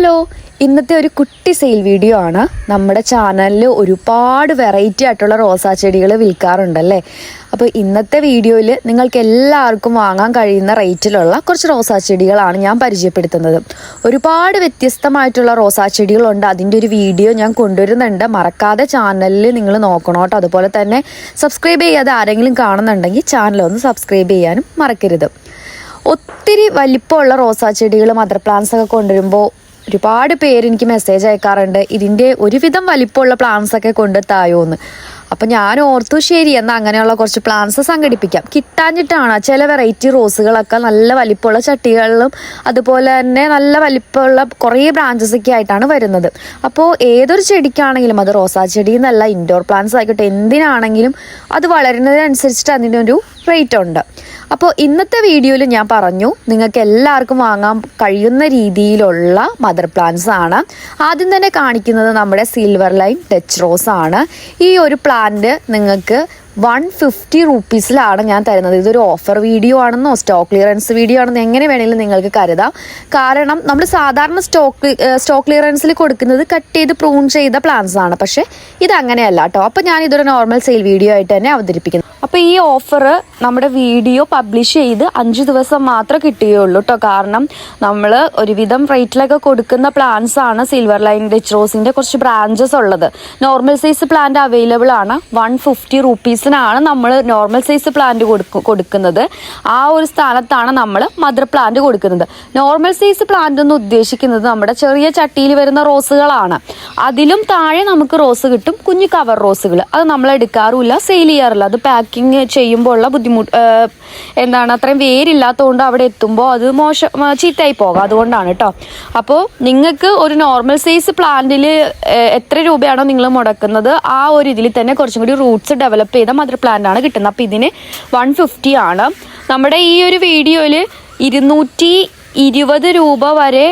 Hello ഇന്നത്തെ ഒരു കുട്ടി സെയിൽ വീഡിയോ ആണ്. നമ്മുടെ ചാനലിൽ ഒരുപാട് വെറൈറ്റി ആയിട്ടുള്ള റോസാ ചെടികൾ വിൽക്കാറുണ്ടല്ലേ? അപ്പോൾ ഇന്നത്തെ വീഡിയോയിൽ നിങ്ങൾക്ക് എല്ലാവർക്കും വാങ്ങാൻ കഴിയുന്ന റേറ്റിലുള്ള കുറച്ച് റോസാ ചെടികളാണ് ഞാൻ പരിചയപ്പെടുത്തുന്നത്. ഒരുപാട് വ്യത്യസ്തമായിട്ടുള്ള റോസാ ചെടികളുണ്ട്. അതിന്റെ ഒരു വീഡിയോ ഞാൻ കൊണ്ടുവരുന്നുണ്ട്. മറക്കാതെ ചാനലിൽ നിങ്ങൾ നോക്കണം കേട്ടോ. അതുപോലെ തന്നെ സബ്സ്ക്രൈബ് ചെയ്യാതെ ആരെങ്കിലും കാണുന്നുണ്ടെങ്കിൽ ചാനൽ ഒന്ന് സബ്സ്ക്രൈബ് ചെയ്യാനും മറക്കരുത്. ഒത്തിരി വലിപ്പമുള്ള റോസാ ചെടികൾ മദർ പ്ലാന്റ്സ് ഒക്കെ കൊണ്ടുവരുമ്പോൾ ഒരുപാട് പേര് എനിക്ക് മെസ്സേജ് അയക്കാറുണ്ട്. ഇതിന്റെ ഒരുവിധം വലിപ്പമുള്ള പ്ലാൻസ് ഒക്കെ കൊണ്ട് തായോന്ന്. അപ്പം ഞാൻ ഓർത്തു ശരി എന്നാൽ അങ്ങനെയുള്ള കുറച്ച് പ്ലാന്റ്സ് സംഘടിപ്പിക്കാം. കിട്ടാഞ്ഞിട്ടാണ് ചില വെറൈറ്റി റോസുകളൊക്കെ നല്ല വലിപ്പമുള്ള ചട്ടികളിലും അതുപോലെ തന്നെ നല്ല വലിപ്പമുള്ള കുറേ ബ്രാഞ്ചസ് ഒക്കെ ആയിട്ടാണ് വരുന്നത്. അപ്പോൾ ഏതൊരു ചെടിക്കാണെങ്കിലും അത് റോസാ ചെടി എന്നല്ല ഇൻഡോർ പ്ലാന്റ്സ് ആയിക്കോട്ടെ എന്തിനാണെങ്കിലും അത് വളരുന്നതിനനുസരിച്ചിട്ട് അതിനൊരു റേറ്റ് ഉണ്ട്. അപ്പോൾ ഇന്നത്തെ വീഡിയോയിൽ ഞാൻ പറഞ്ഞു നിങ്ങൾക്ക് എല്ലാവർക്കും വാങ്ങാൻ കഴിയുന്ന രീതിയിലുള്ള മദർ പ്ലാന്റ്സ് ആണ്. ആദ്യം തന്നെ കാണിക്കുന്നത് നമ്മുടെ സിൽവർ ലൈൻ ടച്ച് റോസ് ആണ്. ഈ ഒരു പ്ലാന്റ് നിങ്ങൾക്ക് വൺ ഫിഫ്റ്റി റുപ്പീസിലാണ് ഞാൻ തരുന്നത്. ഇതൊരു ഓഫർ വീഡിയോ ആണെന്നോ സ്റ്റോക്ക് ക്ലിയറൻസ് വീഡിയോ ആണെന്നോ എങ്ങനെ വേണമെങ്കിലും നിങ്ങൾക്ക് കരുതാം. കാരണം നമ്മൾ സാധാരണ സ്റ്റോക്ക് സ്റ്റോക്ക് ക്ലിയറൻസിൽ കൊടുക്കുന്നത് കട്ട് ചെയ്ത് പ്രൂൺ ചെയ്ത പ്ലാൻസ് ആണ്. പക്ഷേ ഇത് അങ്ങനെയല്ല കേട്ടോ അപ്പോൾ ഞാൻ ഇതൊരു നോർമൽ സെയിൽ വീഡിയോ ആയിട്ട് തന്നെ അവതരിപ്പിക്കുന്നു. അപ്പോൾ ഈ ഓഫർ നമ്മുടെ വീഡിയോ പബ്ലിഷ് ചെയ്ത് അഞ്ച് ദിവസം മാത്രം കിട്ടുകയുള്ളൂ കേട്ടോ കാരണം നമ്മൾ ഒരുവിധം റേറ്റിലൊക്കെ കൊടുക്കുന്ന പ്ലാൻസ് ആണ് സിൽവർ ലൈൻ ഡിച്ച് റോസിന്റെ കുറച്ച് ബ്രാഞ്ചസ് ഉള്ളത്. നോർമൽ സൈസ് പ്ലാന്റ് അവൈലബിൾ ആണ്. വൺ ഫിഫ്റ്റി റുപ്പീസിനാണ് നമ്മൾ നോർമൽ സൈസ് പ്ലാന്റ് കൊടുക്കുന്നത്. ആ ഒരു സ്ഥാനത്താണ് നമ്മൾ മദർ പ്ലാന്റ് കൊടുക്കുന്നത്. നോർമൽ സൈസ് പ്ലാന്റ് എന്ന് ഉദ്ദേശിക്കുന്നത് നമ്മുടെ ചെറിയ ചട്ടിയിൽ വരുന്ന റോസുകളാണ്. അതിലും താഴെ നമുക്ക് റോസ് കിട്ടും കുഞ്ഞു കവർ റോസുകൾ അത് നമ്മൾ എടുക്കാറുമില്ല സെയിൽ ചെയ്യാറില്ല. അത് പാക്കിങ് ചെയ്യുമ്പോൾ ഉള്ള ബുദ്ധിമുട്ട് എന്താണ് അത്രയും വേരില്ലാത്തതുകൊണ്ട് അവിടെ എത്തുമ്പോൾ അത് മോശം ചീത്തയായി പോകാം. അതുകൊണ്ടാണ് കേട്ടോ അപ്പോൾ നിങ്ങൾക്ക് ഒരു നോർമൽ സൈസ് പ്ലാന്റിൽ എത്ര രൂപയാണോ നിങ്ങൾ മുടക്കുന്നത് ആ ഒരു ഇതിൽ തന്നെ കുറച്ചും കൂടി റൂട്ട്സ് ഡെവലപ്പ് ചെയ്ത മദർ പ്ലാന്റ് ആണ് കിട്ടുന്നത്. അപ്പോൾ ഇതിന് വൺ ഫിഫ്റ്റി ആണ്. നമ്മുടെ ഈ ഒരു വീഡിയോയിൽ ഇരുന്നൂറ്റി ഇരുപത് രൂപ വരെ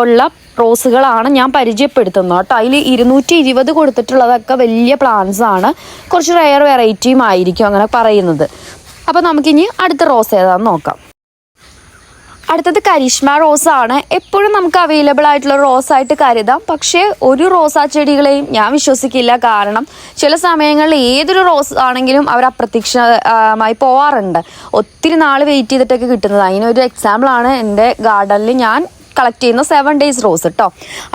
ഉള്ള റോസുകളാണ് ഞാൻ പരിചയപ്പെടുത്തുന്നത് കേട്ടോ. അതിൽ ഇരുന്നൂറ്റി ഇരുപത് കൊടുത്തിട്ടുള്ളതൊക്കെ വലിയ പ്ലാന്റ്സ് ആണ്. കുറച്ച് റയർ വെറൈറ്റിയും ആയിരിക്കും അങ്ങനെ പറയുന്നത്. അപ്പോൾ നമുക്കിനി അടുത്ത റോസ് ഏതാണെന്ന് നോക്കാം. അടുത്തത് കരിഷ്മ റോസ് ആണ്. എപ്പോഴും നമുക്ക് അവൈലബിൾ ആയിട്ടുള്ള റോസ് ആയിട്ട് കരുതാം. പക്ഷേ ഒരു റോസാ ചെടികളെയും ഞാൻ വിശ്വസിക്കില്ല. കാരണം ചില സമയങ്ങളിൽ ഏതൊരു റോസ് ആണെങ്കിലും അവർ അപ്രത്യക്ഷമായി പോവാറുണ്ട്. ഒത്തിരി നാൾ വെയിറ്റ് ചെയ്തിട്ടൊക്കെ കിട്ടുന്നത്. അതിനൊരു എക്സാമ്പിളാണ് എന്റെ ഗാർഡനിൽ ഞാൻ കളക്ട് ചെയ്യുന്ന സെവൻ ഡേയ്സ് റോസ് കേട്ടോ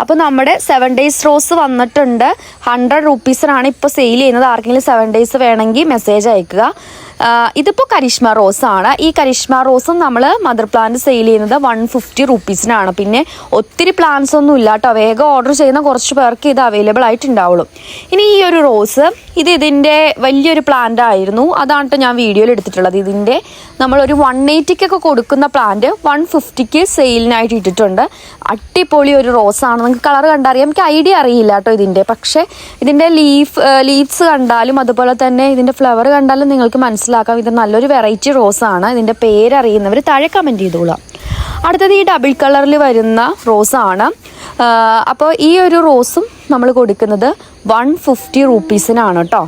അപ്പോൾ നമ്മുടെ സെവൻ ഡേയ്സ് റോസ് വന്നിട്ടുണ്ട്. ഹൺഡ്രഡ് റുപ്പീസിനാണ് ഇപ്പോൾ സെയിൽ ചെയ്യുന്നത്. ആർക്കെങ്കിലും സെവൻ ഡേയ്സ് വേണമെങ്കിൽ മെസ്സേജ് അയക്കുക. ഇതിപ്പോൾ കരിഷ്മ റോസ് ആണ് ഈ കരിഷ്മ റോസും നമ്മൾ മദർ പ്ലാന്റ് സെയിൽ ചെയ്യുന്നത് വൺ ഫിഫ്റ്റി റുപ്പീസിനാണ് പിന്നെ ഒത്തിരി പ്ലാന്റ്സ് ഒന്നും ഇല്ല കേട്ടോ. വേഗം ഓർഡർ ചെയ്യുന്ന കുറച്ച് പേർക്ക് ഇത് അവൈലബിൾ ആയിട്ടുണ്ടാവുള്ളൂ. ഇനി ഈ ഒരു റോസ് ഇത് ഇതിന്റെ വലിയൊരു പ്ലാന്റ് ആയിരുന്നു. അതാണ് ഞാൻ വീഡിയോയിൽ എടുത്തിട്ടുള്ളത്. ഇതിന്റെ നമ്മളൊരു വൺ എയ്റ്റിക്കൊക്കെ കൊടുക്കുന്ന പ്ലാന്റ് വൺ ഫിഫ്റ്റിക്ക് സെയിലിനായിട്ട് ഇട്ടിട്ടുണ്ട്. അടിപൊളി ഒരു റോസാണ് നിങ്ങൾക്ക് കളർ കണ്ടറിയാം. എനിക്ക് ഐഡിയ അറിയില്ല കേട്ടോ ഇതിന്റെ പക്ഷേ ഇതിന്റെ ലീഫ് ലീവ്സ് കണ്ടാലും അതുപോലെ തന്നെ ഇതിന്റെ ഫ്ലവർ കണ്ടാലും നിങ്ങൾക്ക് മനസ്സിലാക്കാം. ഇത് നല്ലൊരു വെറൈറ്റി റോസാണ്. ഇതിന്റെ പേരറിയുന്നവർ താഴെ കമന്റ് ചെയ്തോളാം. അടുത്തത് ഈ ഡബിൾ കളറിൽ വരുന്ന റോസാണ്. അപ്പോൾ ഈ ഒരു റോസും നമ്മൾ കൊടുക്കുന്നത് വൺ ഫിഫ്റ്റി റുപ്പീസിനാണ് കേട്ടോ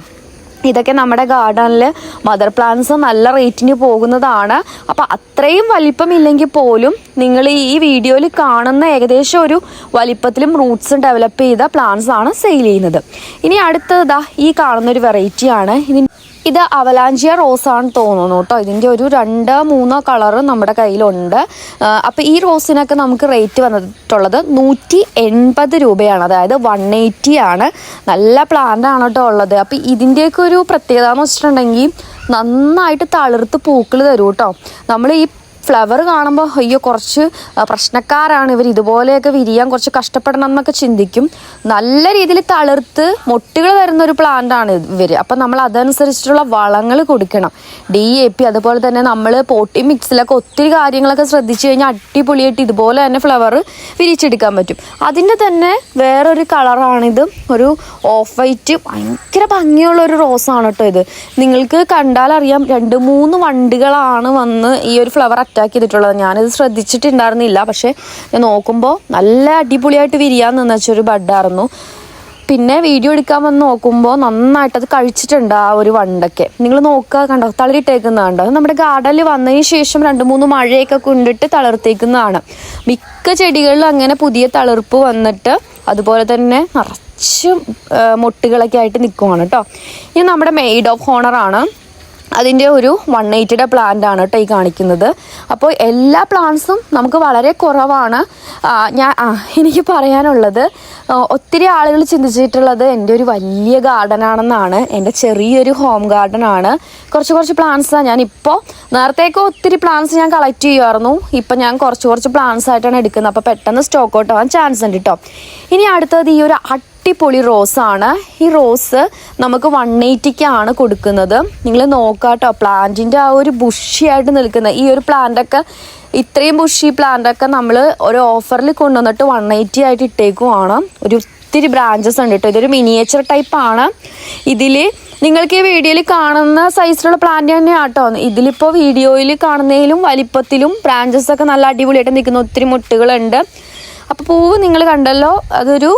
ഇതൊക്കെ നമ്മുടെ ഗാർഡനിൽ മദർ പ്ലാന്റ്സ് നല്ല റേറ്റിന് പോകുന്നതാണ്. അപ്പോൾ അത്രയും വലിപ്പമില്ലെങ്കിൽ പോലും നിങ്ങൾ ഈ വീഡിയോയിൽ കാണുന്ന ഏകദേശം ഒരു വലിപ്പത്തിലും റൂട്ട്സ് ഡെവലപ്പ് ചെയ്ത പ്ലാന്റ്സ് ആണ് സെയിൽ ചെയ്യുന്നത്. ഇനി അടുത്തതാ ഈ കാണുന്ന ഒരു വെറൈറ്റിയാണ് ഇതിന് ഇത് അവലാഞ്ചിയ റോസ് ആണ് തോന്നുന്നു കേട്ടോ. ഇതിന്റെ ഒരു രണ്ട് മൂന്നോ കളറ് നമ്മുടെ കയ്യിലുണ്ട്. അപ്പോൾ ഈ റോസിനൊക്കെ നമുക്ക് റേറ്റ് വന്നിട്ടുള്ളത് നൂറ്റി എൺപത് രൂപയാണ്. അതായത് വൺ എയ്റ്റി ആണ്. നല്ല പ്ലാന്റ് ആണ് കേട്ടോ ഉള്ളത്. അപ്പോൾ ഇതിന്റെയൊക്കെ ഒരു പ്രത്യേകത എന്ന് വെച്ചിട്ടുണ്ടെങ്കിൽ നന്നായിട്ട് തളിർത്ത് പൂക്കൾ തരും കേട്ടോ. നമ്മൾ ഈ ഫ്ലവർ കാണുമ്പോൾ അയ്യോ കുറച്ച് പ്രശ്നക്കാരാണ് ഇവർ ഇതുപോലെയൊക്കെ വിരിയാൻ കുറച്ച് കഷ്ടപ്പെടണം എന്നൊക്കെ ചിന്തിക്കും. നല്ല രീതിയിൽ തളിർത്ത് മൊട്ടുകൾ തരുന്ന ഒരു പ്ലാന്റാണ് ഇവർ അപ്പം നമ്മൾ അതനുസരിച്ചിട്ടുള്ള വളങ്ങൾ കൊടുക്കണം. ഡി എ പി അതുപോലെ തന്നെ നമ്മൾ പോട്ടി മിക്സിലൊക്കെ ഒത്തിരി കാര്യങ്ങളൊക്കെ ശ്രദ്ധിച്ചു കഴിഞ്ഞാൽ അടിപൊളിയായിട്ട് ഇതുപോലെ തന്നെ ഫ്ലവർ വിരിച്ചെടുക്കാൻ പറ്റും. അതിന്റെ തന്നെ വേറൊരു കളറാണിത്. ഒരു ഓഫ് വൈറ്റ് ഭയങ്കര ഭംഗിയുള്ള ഒരു റോസാണ് കേട്ടോ ഇത്. നിങ്ങൾക്ക് കണ്ടാലറിയാം രണ്ട് മൂന്ന് വണ്ടികളാണ് വന്ന് ഈ ഒരു ഫ്ലവർ അറ്റാക്ക് ചെയ്തിട്ടുള്ളത് ഞാനിത് ശ്രദ്ധിച്ചിട്ടുണ്ടായിരുന്നില്ല. പക്ഷേ ഞാൻ നോക്കുമ്പോൾ നല്ല അടിപൊളിയായിട്ട് വിരിയാൻ നിന്നൊരു ബഡായിരുന്നു പിന്നെ വീഡിയോ എടുക്കാൻ വന്ന് നോക്കുമ്പോൾ നന്നായിട്ട് അത് കഴിച്ചിട്ടുണ്ട് ആ ഒരു വണ്ടൊക്കെ. നിങ്ങൾ നോക്കുക കണ്ടോ? തളിരിട്ടേക്കുന്ന കണ്ടോ അത് നമ്മുടെ ഗാർഡനിൽ വന്നതിന് ശേഷം രണ്ട് മൂന്ന് മഴയൊക്കെ കൊണ്ടിട്ട് തളർത്തേക്കുന്നതാണ്. മിക്ക ചെടികളിലും അങ്ങനെ പുതിയ തളിർപ്പ് വന്നിട്ട് അതുപോലെ തന്നെ നിറച്ച് മൊട്ടുകളൊക്കെ ആയിട്ട് നിൽക്കുവാണ് കേട്ടോ. ഇനി നമ്മുടെ മെയ്ഡ് ഓഫ് ഹോണറാണ്. അതിന്റെ ഒരു വൺ എയ്റ്റിയുടെ പ്ലാന്റ് ആണ് കേട്ടോ ഈ കാണിക്കുന്നത്. അപ്പോൾ എല്ലാ പ്ലാന്റ്സും നമുക്ക് വളരെ കുറവാണ്. ഞാൻ എനിക്ക് പറയാനുള്ളത് ഒത്തിരി ആളുകൾ ചിന്തിച്ചിട്ടുള്ളത് എന്റെ ഒരു വലിയ ഗാർഡൻ ആണെന്നാണ്. എന്റെ ചെറിയൊരു ഹോം ഗാർഡൻ ആണ്. കുറച്ച് കുറച്ച് പ്ലാന്റ്സാണ് ഞാൻ നേരത്തേക്ക് ഒത്തിരി പ്ലാന്റ്സ് ഞാൻ കളക്ട് ചെയ്യുമായിരുന്നു ഇപ്പം ഞാൻ കുറച്ച് കുറച്ച് പ്ലാന്റ്സ് ആയിട്ടാണ് എടുക്കുന്നത്. അപ്പോൾ പെട്ടെന്ന് സ്റ്റോക്ക് ഔട്ട് ആവാൻ ചാൻസ് ഉണ്ട് കേട്ടോ ഇനി അടുത്തത് ഈ ഒരു അടിപൊളി റോസാണ്. ഈ റോസ് നമുക്ക് വൺ എയ്റ്റിക്കാണ് കൊടുക്കുന്നത്. നിങ്ങൾ നോക്കാട്ടോ പ്ലാന്റിന്റെ ആ ഒരു ബുഷിയായിട്ട് നിൽക്കുന്ന ഈ ഒരു പ്ലാന്റൊക്കെ ഇത്രയും ബുഷി പ്ലാന്റൊക്കെ നമ്മൾ ഒരു ഓഫറിൽ കൊണ്ടുവന്നിട്ട് വൺ എയ്റ്റി ആയിട്ട് ഇട്ടേക്കുവാണ്. ഒരു ഒത്തിരി ബ്രാഞ്ചസ് ഉണ്ട് കേട്ടോ. ഇതൊരു മിനിയേച്ചർ ടൈപ്പ് ആണ്. ഇതിൽ നിങ്ങൾക്ക് ഈ വീഡിയോയിൽ കാണുന്ന സൈസിലുള്ള പ്ലാന്റ് തന്നെയാണ് കേട്ടോ ഇതിലിപ്പോൾ വീഡിയോയിൽ കാണുന്നതിലും വലിപ്പത്തിലും ബ്രാഞ്ചസ് ഒക്കെ നല്ല അടിപൊളിയായിട്ട് നിൽക്കുന്ന ഒത്തിരി മുട്ടുകളുണ്ട്. അപ്പോൾ പൂവ് നിങ്ങൾ കണ്ടല്ലോ അതൊരു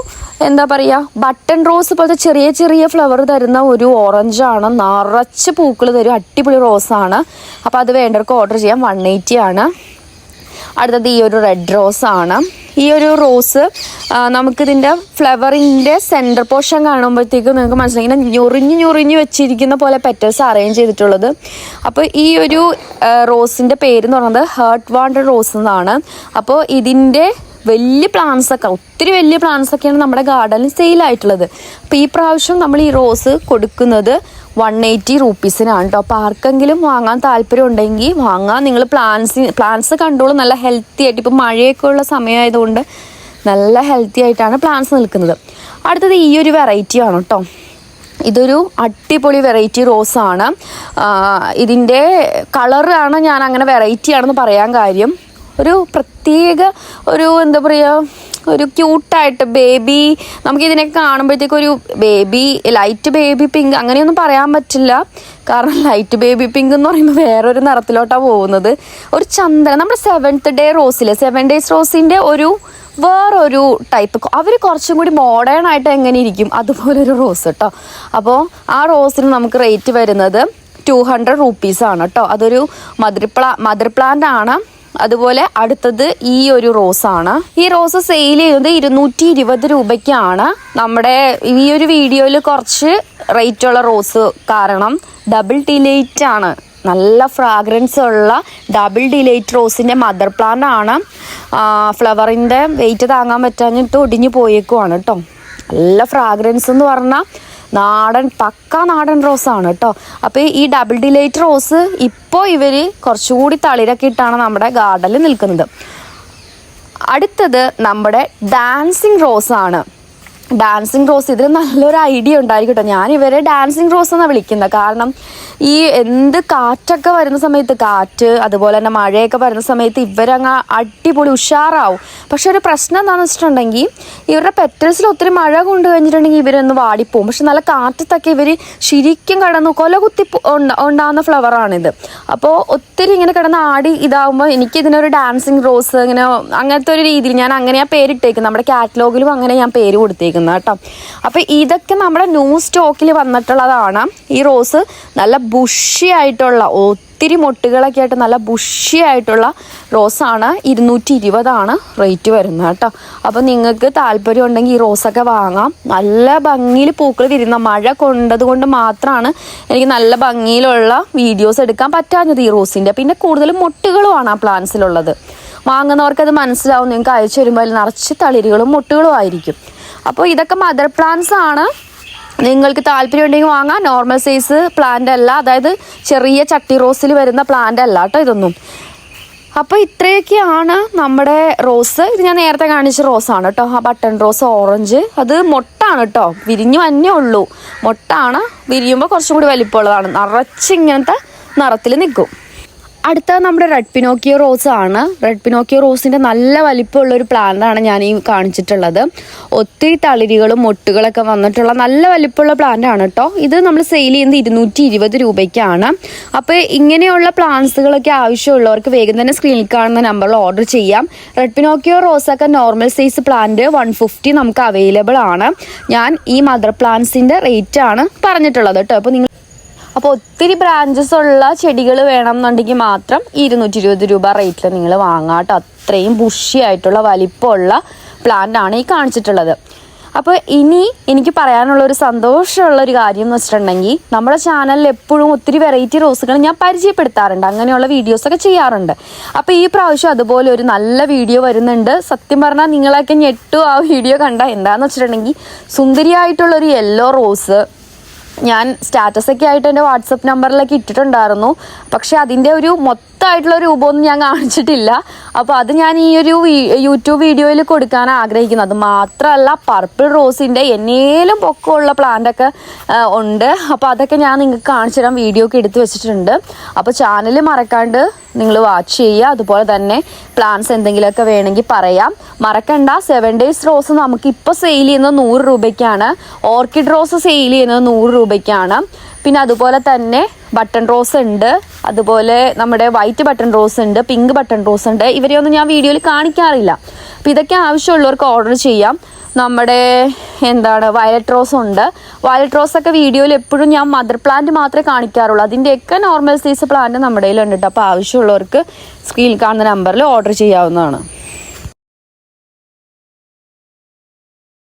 എന്താ പറയാ ബട്ടൺ റോസ് പോലത്തെ ചെറിയ ചെറിയ ഫ്ലവർ തരുന്ന ഒരു ഓറഞ്ചാണ് നിറച്ച് പൂക്കൾ തരും അടിപൊളി റോസ് ആണ്. അപ്പോൾ അത് വേണ്ടവർക്ക് ഓർഡർ ചെയ്യാം. വൺ എയ്റ്റി ആണ്. അടുത്തത് ഈ ഒരു റെഡ് റോസ് ആണ്. ഈ ഒരു റോസ് നമുക്കിതിന്റെ ഫ്ലവറിന്റെ സെന്റർ പോർഷൻ കാണുമ്പോഴത്തേക്കും നിങ്ങൾക്ക് മനസ്സിലായി. ഇങ്ങനെ ഞൊറിഞ്ഞ് ഞൊറിഞ്ഞ് വെച്ചിരിക്കുന്ന പോലെ പെറ്റൽസ് അറേഞ്ച് ചെയ്തിട്ടുള്ളത്. അപ്പോൾ ഈ ഒരു റോസിന്റെ പേര് എന്ന് പറയുന്നത് ഹേർട്ട് വാണ്ടർ റോസ് എന്നാണ്. അപ്പോൾ ഇതിന്റെ വലിയ പ്ലാന്റ്സ് ഒക്കെ ഒത്തിരി വലിയ പ്ലാന്റ്സ് ഒക്കെയാണ് നമ്മുടെ ഗാർഡനിൽ സെയിൽ ആയിട്ടുള്ളത്. അപ്പോൾ ഈ പ്രാവശ്യം നമ്മൾ ഈ റോസ് കൊടുക്കുന്നത് വൺ എയ്റ്റി റുപ്പീസിനാണ് കേട്ടോ അപ്പോൾ ആർക്കെങ്കിലും വാങ്ങാൻ താല്പര്യം ഉണ്ടെങ്കിൽ വാങ്ങാം. നിങ്ങൾ പ്ലാന്റ്സ് പ്ലാന്റ്സ് കണ്ടോളൂ. നല്ല ഹെൽത്തി ആയിട്ട് ഇപ്പോൾ മഴയൊക്കെ ഉള്ള സമയമായതുകൊണ്ട് നല്ല ഹെൽത്തി ആയിട്ടാണ് പ്ലാന്റ്സ് നിൽക്കുന്നത്. അടുത്തത് ഈ ഒരു വെറൈറ്റി ആണ് കേട്ടോ ഇതൊരു അടിപൊളി വെറൈറ്റി റോസ് റോസാണ് ഇതിന്റെ കളറാണ് ഞാൻ അങ്ങനെ വെറൈറ്റി ആണെന്ന് പറയാൻ കാര്യം. ഒരു പ്രത്യേക ഒരു എന്താ പറയുക ഒരു ക്യൂട്ടായിട്ട് ബേബി നമുക്ക് ഇതിനൊക്കെ കാണുമ്പോഴത്തേക്കും ഒരു ബേബി ലൈറ്റ് ബേബി പിങ്ക് അങ്ങനെയൊന്നും പറയാൻ പറ്റില്ല. കാരണം ലൈറ്റ് ബേബി പിങ്ക് എന്ന് പറയുമ്പോൾ വേറൊരു നിറത്തിലോട്ടാണ് പോകുന്നത്. ഒരു ചന്ദ്രൻ നമ്മുടെ സെവൻത്ത് ഡേ റോസിലെ സെവൻ ഡേയ്സ് റോസിന്റെ ഒരു വേറൊരു ടൈപ്പ് അവർ കുറച്ചും കൂടി മോഡേൺ ആയിട്ട് എങ്ങനെ ഇരിക്കും? അതുപോലെ ഒരു റോസ് കേട്ടോ അപ്പോൾ ആ റോസിന് നമുക്ക് റേറ്റ് വരുന്നത് ടു ഹൺഡ്രഡ് റുപ്പീസാണ് കേട്ടോ അതൊരു മദർ പ്ലാ മദർ പ്ലാന്റ് ആണ്. അതുപോലെ അടുത്തത് ഈ ഒരു റോസ് ആണ് ഈ റോസ് സെയിൽ ചെയ്യുന്നത് ഇരുന്നൂറ്റി ഇരുപത് രൂപയ്ക്കാണ്. നമ്മുടെ ഈ ഒരു വീഡിയോയിൽ കുറച്ച് റേറ്റ് ഉള്ള റോസ് കാരണം ഡബിൾ ഡിലേറ്റ് ആണ്. നല്ല ഫ്രാഗ്രൻസ് ഉള്ള ഡബിൾ ഡിലൈറ്റ് റോസിന്റെ മദർ പ്ലാന്റ് ആണ്. ഫ്ലവറിന്റെ വെയിറ്റ് താങ്ങാൻ പറ്റാഞ്ഞിട്ട് ഒടിഞ്ഞു പോയേക്കുവാണ് കേട്ടോ നല്ല ഫ്രാഗ്രൻസ് എന്ന് പറഞ്ഞാൽ നാടൻ പക്ക നാടൻ റോസാണ് കേട്ടോ. അപ്പോൾ ഈ ഡബിൾ ഡിലൈറ്റ് റോസ് ഇപ്പോൾ ഇവർ കുറച്ചുകൂടി തളിരൊക്കെ ഇട്ടാണ് നമ്മുടെ ഗാർഡനിൽ നിൽക്കുന്നത്. അടുത്തത് നമ്മുടെ ഡാൻസിങ് റോസ് ആണ്. ഡാൻസിങ് റോസ് ഇതിന് നല്ലൊരു ഐഡിയ ഉണ്ടായിരിക്കും കേട്ടോ ഞാൻ ഇവരെ ഡാൻസിങ് റോസ് എന്നാണ് വിളിക്കുന്നത്. കാരണം ഈ എന്ത് കാറ്റൊക്കെ വരുന്ന സമയത്ത് കാറ്റ് അതുപോലെ തന്നെ മഴയൊക്കെ വരുന്ന സമയത്ത് ഇവരങ്ങ് അടിപൊളി ഉഷാറാവും. പക്ഷെ ഒരു പ്രശ്നം എന്താണെന്ന് വെച്ചിട്ടുണ്ടെങ്കിൽ ഇവരുടെ പെറ്റൽസിൽ ഒത്തിരി മഴ കൊണ്ടു കഴിഞ്ഞിട്ടുണ്ടെങ്കിൽ ഇവരൊന്ന് വാടിപ്പോവും. പക്ഷെ നല്ല കാറ്റത്തൊക്കെ ഇവർ ശരിക്കും കടന്ന് കൊല കുത്തി ഉണ്ട- ഉണ്ടാകുന്ന ഫ്ലവറാണിത് അപ്പോൾ ഒത്തിരി ഇങ്ങനെ കിടന്ന് ആടി ഇതാവുമ്പോൾ എനിക്ക് ഇതിനൊരു ഡാൻസിങ് റോസ് ഇങ്ങനെ അങ്ങനത്തെ ഒരു രീതിയിൽ ഞാൻ അങ്ങനെ ആ പേരിട്ടേക്കും നമ്മുടെ കാറ്റലോഗിലും അങ്ങനെ ഞാൻ പേര് കൊടുത്തേക്കുന്നത് കേട്ടോ. അപ്പോൾ ഇതൊക്കെ നമ്മുടെ ന്യൂ സ്റ്റോക്കിൽ വന്നിട്ടുള്ളതാണ്. ഈ റോസ് നല്ല ബുഷി ആയിട്ടുള്ള ഒത്തിരി മൊട്ടുകളൊക്കെ ആയിട്ട് നല്ല ബുഷി ആയിട്ടുള്ള റോസാണ് ഇരുന്നൂറ്റി ഇരുപതാണ് റേറ്റ് വരുന്നത് കേട്ടോ. അപ്പോൾ നിങ്ങൾക്ക് താല്പര്യം ഉണ്ടെങ്കിൽ ഈ റോസൊക്കെ വാങ്ങാം. നല്ല ഭംഗിയിൽ പൂക്കൾ വിരുന്ന മഴ കൊണ്ടത് കൊണ്ട് മാത്രമാണ് എനിക്ക് നല്ല ഭംഗിയിലുള്ള വീഡിയോസ് എടുക്കാൻ പറ്റാഞ്ഞത് ഈ റോസിന്റെ പിന്നെ കൂടുതലും മൊട്ടുകളുമാണ് ആ പ്ലാന്റ്സിലുള്ളത് വാങ്ങുന്നവർക്ക് അത് മനസ്സിലാവും. നിങ്ങൾക്ക് അയച്ചു വരുമ്പോൾ അതിൽ നിറച്ച് തളിരുകളും മുട്ടുകളും ആയിരിക്കും. അപ്പോൾ ഇതൊക്കെ മദർ പ്ലാന്റ്സ് ആണ്. നിങ്ങൾക്ക് താല്പര്യം ഉണ്ടെങ്കിൽ വാങ്ങാം. നോർമൽ സൈസ് പ്ലാന്റ് അല്ല. അതായത് ചെറിയ ചട്ടി റോസിൽ വരുന്ന പ്ലാന്റ് അല്ല കേട്ടോ ഇതൊന്നും. അപ്പോൾ ഇത്രയൊക്കെയാണ് നമ്മുടെ റോസ് ഇത് ഞാൻ നേരത്തെ കാണിച്ച റോസാണ് കേട്ടോ ആ ബട്ടൺ റോസ് ഓറഞ്ച് അത് മൊട്ടാണ് കേട്ടോ വിരിഞ്ഞു തന്നെ ഉള്ളൂ. മൊട്ടാണ്. വിരിയുമ്പോൾ കുറച്ചും കൂടി വലിപ്പമുള്ളതാണ്. നിറച്ച് ഇങ്ങനത്തെ നിറത്തിൽ നിൽക്കും. അടുത്ത നമ്മുടെ റെഡ് പിനോക്കിയോ റോസ് ആണ്. റെഡ് പിനോക്കിയോ റോസിന്റെ നല്ല വലിപ്പമുള്ള ഒരു പ്ലാന്റാണ് ഞാൻ ഈ കാണിച്ചിട്ടുള്ളത്. ഒത്തിരി തളിരികളും മൊട്ടുകളൊക്കെ വന്നിട്ടുള്ള നല്ല വലിപ്പമുള്ള പ്ലാന്റാണ് കേട്ടോ ഇത് നമ്മൾ സെയിൽ ചെയ്യുന്നത് ഇരുന്നൂറ്റി ഇരുപത് രൂപയ്ക്കാണ്. അപ്പോൾ ഇങ്ങനെയുള്ള പ്ലാന്റ്സുകളൊക്കെ ആവശ്യമുള്ളവർക്ക് വേഗം തന്നെ സ്ക്രീനിൽ കാണുന്ന നമ്പറിൽ ഓർഡർ ചെയ്യാം. Red Pinocchio റോസൊക്കെ normal size plant one fifty നമുക്ക് അവൈലബിൾ ആണ്. ഞാൻ ഈ മദർ പ്ലാന്റ്സിന്റെ റേറ്റ് ആണ് പറഞ്ഞിട്ടുള്ളത് കേട്ടോ അപ്പോൾ നിങ്ങൾ അപ്പോൾ ഒത്തിരി ബ്രാഞ്ചസ് ഉള്ള ചെടികൾ വേണം എന്നുണ്ടെങ്കിൽ മാത്രം ഇരുന്നൂറ്റി ഇരുപത് രൂപ റേറ്റിൽ നിങ്ങൾ വാങ്ങാം കേട്ടോ അത്രയും ബുഷി ആയിട്ടുള്ള വലിപ്പമുള്ള പ്ലാന്റ് ആണ് ഈ കാണിച്ചിട്ടുള്ളത്. അപ്പോൾ ഇനി എനിക്ക് പറയാനുള്ള ഒരു സന്തോഷമുള്ള ഒരു കാര്യം എന്ന് വെച്ചിട്ടുണ്ടെങ്കിൽ നമ്മുടെ ചാനലിൽ എപ്പോഴും ഒത്തിരി വെറൈറ്റി റോസുകൾ ഞാൻ പരിചയപ്പെടുത്താറുണ്ട്. അങ്ങനെയുള്ള വീഡിയോസൊക്കെ ചെയ്യാറുണ്ട്. അപ്പോൾ ഈ പ്രാവശ്യം അതുപോലെ ഒരു നല്ല വീഡിയോ വരുന്നുണ്ട്. സത്യം പറഞ്ഞാൽ നിങ്ങളൊക്കെ ഞെട്ടു ആ വീഡിയോ കണ്ട. എന്താണെന്ന് വെച്ചിട്ടുണ്ടെങ്കിൽ സുന്ദരിയായിട്ടുള്ളൊരു യെല്ലോ റോസ് ഞാൻ സ്റ്റാറ്റസ് ഒക്കെ ആയിട്ട് എന്റെ വാട്സപ്പ് നമ്പറിലൊക്കെ ഇട്ടിട്ടുണ്ടായിരുന്നു. പക്ഷെ അതിന്റെ ഒരു മൊത്തമായിട്ടുള്ള രൂപമൊന്നും ഞാൻ കാണിച്ചിട്ടില്ല. അപ്പോൾ അത് ഞാൻ ഈ ഒരു യൂട്യൂബ് വീഡിയോയിൽ കൊടുക്കാൻ ആഗ്രഹിക്കുന്നത് മാത്രമല്ല പർപ്പിൾ റോസിന്റെ എന്നേലും പൊക്കമുള്ള പ്ലാന്റ് ഒക്കെ ഉണ്ട്. അപ്പോൾ അതൊക്കെ ഞാൻ നിങ്ങൾക്ക് കാണിച്ചു തരാം. വീഡിയോ ഒക്കെ എടുത്ത് വെച്ചിട്ടുണ്ട്. അപ്പോൾ ചാനൽ മറക്കാണ്ട് നിങ്ങൾ വാച്ച് ചെയ്യുക. അതുപോലെ തന്നെ പ്ലാൻസ് എന്തെങ്കിലുമൊക്കെ വേണമെങ്കിൽ പറയാം. മറക്കണ്ട. സെവൻ ഡേയ്സ് റോസ് നമുക്ക് ഇപ്പോൾ സെയിൽ ചെയ്യുന്നത് നൂറ് രൂപയ്ക്കാണ്. ഓർക്കിഡ് റോസ് സെയിൽ ചെയ്യുന്നത് നൂറ് രൂപയ്ക്കാണ്. പിന്നെ അതുപോലെ തന്നെ ബട്ടൺ റോസ് ഉണ്ട്. അതുപോലെ നമ്മുടെ വൈറ്റ് ബട്ടൺ റോസ് ഉണ്ട് പിങ്ക് ബട്ടൺ റോസ് ഉണ്ട്. ഇവരെയൊന്നും ഞാൻ വീഡിയോയിൽ കാണിക്കാറില്ല. അപ്പോൾ ഇതൊക്കെ ആവശ്യമുള്ളവർക്ക് ഓർഡർ ചെയ്യാം. നമ്മുടെ എന്താണ് വയലറ്റ് റോസ് ഉണ്ട്. വയലറ്റ് റോസ് ഒക്കെ വീഡിയോയിൽ എപ്പോഴും ഞാൻ മദർ പ്ലാന്റ് മാത്രമേ കാണിക്കാറുള്ളൂ. അതിന്റെയൊക്കെ നോർമൽ സൈസ് പ്ലാന്റ് നമ്മുടെ കയ്യിലുണ്ട്. അപ്പോൾ ആവശ്യമുള്ളവർക്ക് സ്ക്രീനിൽ കാണുന്ന നമ്പറിൽ ഓർഡർ ചെയ്യാവുന്നതാണ്.